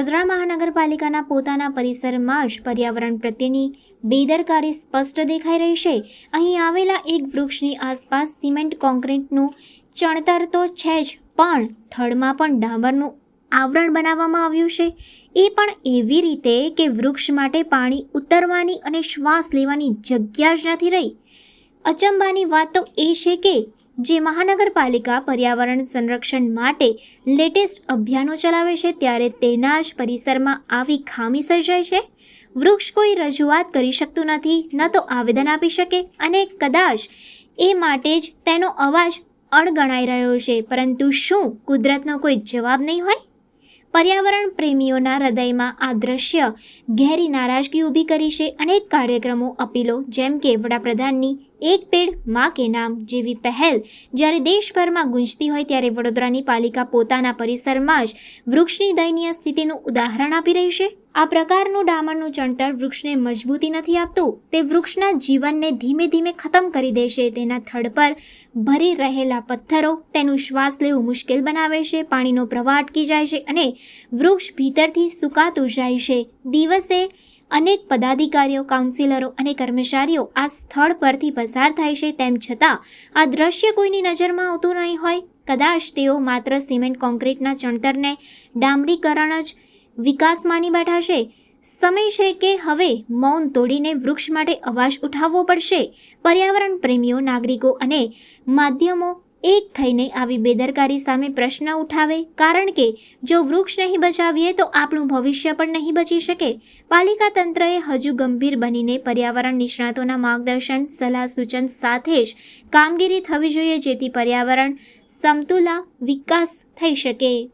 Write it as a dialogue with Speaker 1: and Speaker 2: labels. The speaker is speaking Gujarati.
Speaker 1: વડોદરા મહાનગરપાલિકાના પોતાના પરિસરમાં જ પર્યાવરણ પ્રત્યેની બેદરકારી સ્પષ્ટ દેખાઈ રહી છે. અહીં આવેલા એક વૃક્ષની આસપાસ સિમેન્ટ કોન્ક્રીટનું ચણતર તો છે જ, પણ થડમાં પણ ડામરનું આવરણ બનાવવામાં આવ્યું છે. એ પણ એવી રીતે કે વૃક્ષ માટે પાણી ઉતરવાની અને શ્વાસ લેવાની જગ્યા જ નથી રહી. અચંબાની વાત તો એ છે કે જે મહાનગરપાલિકા પર્યાવરણ સંરક્ષણ માટે લેટેસ્ટ અભિયાનો ચલાવે છે, ત્યારે તેના જ પરિસરમાં આવી ખામી સર્જાય છે. વૃક્ષ કોઈ રજૂઆત કરી શકતું નથી, ન તો આવેદન આપી શકે અને કદાચ એ માટે જ તેનો અવાજ અણગણાઈ રહ્યો છે. પરંતુ શું કુદરતનો કોઈ જવાબ નહીં હોય? પર્યાવરણ પ્રેમીઓના હૃદયમાં આ દ્રશ્ય ઘેરી નારાજગી ઊભી કરી છે. અનેક કાર્યક્રમો અપીલો, જેમ કે વડાપ્રધાનની એક પેડમાં કે નામ જેવી પહેલ. જ્યારે દેશભરમાં ગુંજતી હોય ત્યારે વડોદરાની પાલિકા પોતાના પરિસરમાં જ વૃક્ષની દયનીય સ્થિતિનું ઉદાહરણ આપી રહી છે. આ પ્રકારનું ડામરનું ચણતર વૃક્ષને મજબૂતી નથી આપતું, તે વૃક્ષના જીવનને ધીમે ધીમે ખતમ કરી દેશે, તેના થડ પર ભરી રહેલા પથ્થરો તેનું શ્વાસ લેવું મુશ્કેલ બનાવે છે, પાણીનો પ્રવાહ અટકી જાય છે અને વૃક્ષ ભીતરથી સુકાતું જાય છે. દિવસે અનેક પદાધિકારીઓ, કાઉન્સિલરો અને કર્મચારીઓ આ સ્થળ પરથી પસાર થાય છે, તેમ છતાં આ દ્રશ્ય કોઈની નજરમાં આવતું નહીં હોય. કદાચ તેઓ માત્ર સિમેન્ટ કોન્ક્રીટના ચણતરને ડામરીકરણ જ વિકાસ માની બેઠા છે. સમય છે કે હવે મૌન તોડીને વૃક્ષ માટે અવાજ ઉઠાવવો પડશે. પર્યાવરણ પ્રેમીઓ, નાગરિકો અને માધ્યમો એક થઈને આવી બેદરકારી સામે પ્રશ્ન ઉઠાવે. કારણ કે જો વૃક્ષ નહીં બચાવીએ તો આપણું ભવિષ્ય પણ નહીં બચી શકે. પાલિકા તંત્રએ હજુ ગંભીર બનીને પર્યાવરણ નિષ્ણાતોના માર્ગદર્શન, સલાહ સૂચન સાથે જ કામગીરી થવી જોઈએ જેથી પર્યાવરણ સમતુલા વિકાસ થઈ શકે.